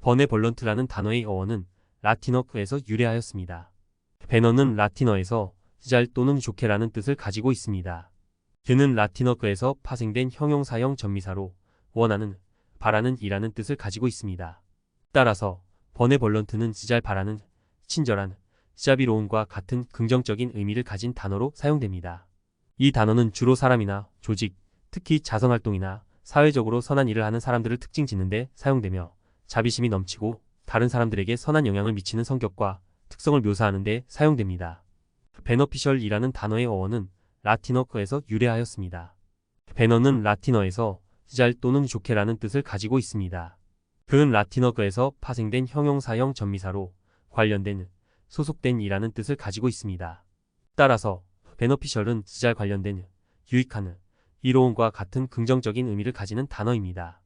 버네벌런트라는 단어의 어원은 라틴어에서 유래하였습니다. 베너는 라틴어에서 잘 또는 좋게라는 뜻을 가지고 있습니다. 그는 라틴어에서 파생된 형용사형 전미사로 원하는, 바라는 이라는 뜻을 가지고 있습니다. 따라서 버네벌런트는 잘 바라는, 친절한, 자비로움과 같은 긍정적인 의미를 가진 단어로 사용됩니다. 이 단어는 주로 사람이나 조직, 특히 자선활동이나 사회적으로 선한 일을 하는 사람들을 특징 짓는데 사용되며 자비심이 넘치고 다른 사람들에게 선한 영향을 미치는 성격과 특성을 묘사하는 데 사용됩니다. 베너피셜이라는 단어의 어원은 라틴어에서 유래하였습니다. 베너는 라틴어에서 잘 또는 좋게라는 뜻을 가지고 있습니다. 그는 라틴어에서 파생된 형용사형 전미사로 관련된, 소속된 이라는 뜻을 가지고 있습니다. 따라서 베너피셜은 잘 관련된, 유익한, 이로움과 같은 긍정적인 의미를 가지는 단어입니다.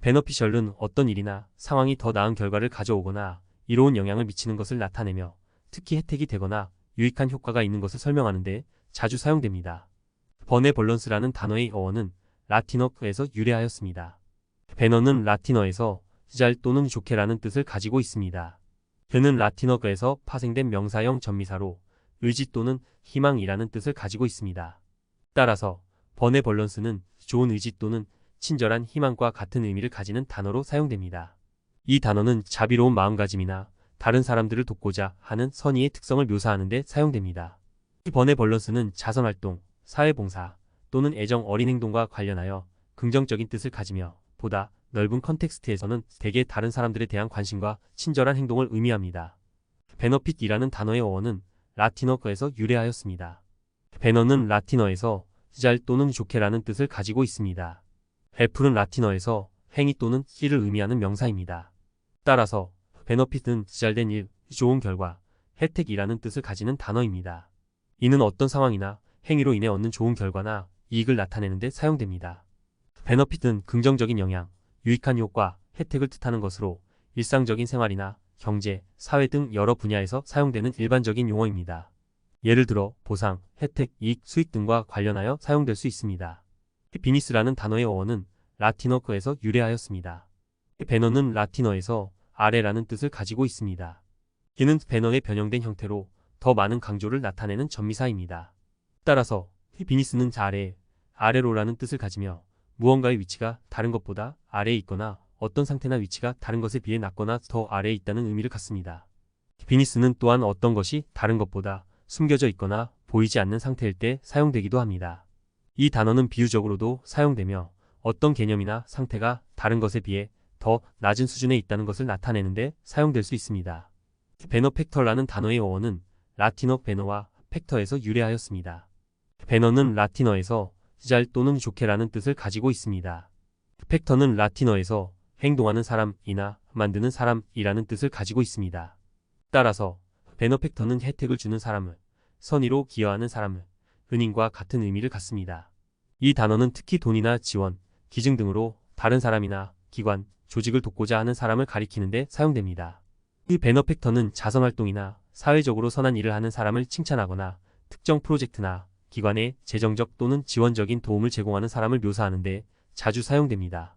베너피셜은 어떤 일이나 상황이 더 나은 결과를 가져오거나 이로운 영향을 미치는 것을 나타내며 특히 혜택이 되거나 유익한 효과가 있는 것을 설명하는데 자주 사용됩니다. 버네벌런스라는 단어의 어원은 라틴어에서 유래하였습니다. 베너는 라틴어에서 잘 또는 좋게라는 뜻을 가지고 있습니다. 그는 라틴어에서 파생된 명사형 전미사로 의지 또는 희망이라는 뜻을 가지고 있습니다. 따라서 버네벌런스는 좋은 의지 또는 친절한 희망과 같은 의미를 가지는 단어로 사용됩니다. 이 단어는 자비로운 마음가짐이나 다른 사람들을 돕고자 하는 선의의 특성을 묘사하는 데 사용됩니다. 이 버네벌런스는 자선활동, 사회봉사 또는 애정 어린 행동과 관련하여 긍정적인 뜻을 가지며 보다 넓은 컨텍스트에서는 대개 다른 사람들에 대한 관심과 친절한 행동을 의미합니다. 베너핏이라는 단어의 어원은 라틴어에서 유래하였습니다. 베너는 라틴어에서 잘 또는 좋게라는 뜻을 가지고 있습니다. 애플은 라틴어에서 행위 또는 일을 의미하는 명사입니다. 따라서 베너핏은 잘된 일, 좋은 결과, 혜택이라는 뜻을 가지는 단어입니다. 이는 어떤 상황이나 행위로 인해 얻는 좋은 결과나 이익을 나타내는 데 사용됩니다. 베너핏은 긍정적인 영향, 유익한 효과, 혜택을 뜻하는 것으로 일상적인 생활이나 경제, 사회 등 여러 분야에서 사용되는 일반적인 용어입니다. 예를 들어 보상, 혜택, 이익, 수익 등과 관련하여 사용될 수 있습니다. 비니스라는 단어의 어원은 라틴어에서 유래하였습니다. 배너는 라틴어에서 아래라는 뜻을 가지고 있습니다. 이는 배너의 변형된 형태로 더 많은 강조를 나타내는 전미사입니다. 따라서 비니스는 아래, 아래로라는 뜻을 가지며 무언가의 위치가 다른 것보다 아래에 있거나 어떤 상태나 위치가 다른 것에 비해 낮거나 더 아래에 있다는 의미를 갖습니다. 비니스는 또한 어떤 것이 다른 것보다 숨겨져 있거나 보이지 않는 상태일 때 사용되기도 합니다. 이 단어는 비유적으로도 사용되며 어떤 개념이나 상태가 다른 것에 비해 더 낮은 수준에 있다는 것을 나타내는데 사용될 수 있습니다. 베너팩터라는 단어의 어원은 라틴어 베너와 팩터에서 유래하였습니다. 베너는 라틴어에서 잘 또는 좋게라는 뜻을 가지고 있습니다. 팩터는 라틴어에서 행동하는 사람이나 만드는 사람이라는 뜻을 가지고 있습니다. 따라서 베너팩터는 혜택을 주는 사람을, 선의로 기여하는 사람을, 은인과 같은 의미를 갖습니다. 이 단어는 특히 돈이나 지원, 기증 등으로 다른 사람이나 기관, 조직을 돕고자 하는 사람을 가리키는데 사용됩니다. 이 베너팩터는 자선활동이나 사회적으로 선한 일을 하는 사람을 칭찬하거나 특정 프로젝트나 기관에 재정적 또는 지원적인 도움을 제공하는 사람을 묘사하는데 자주 사용됩니다.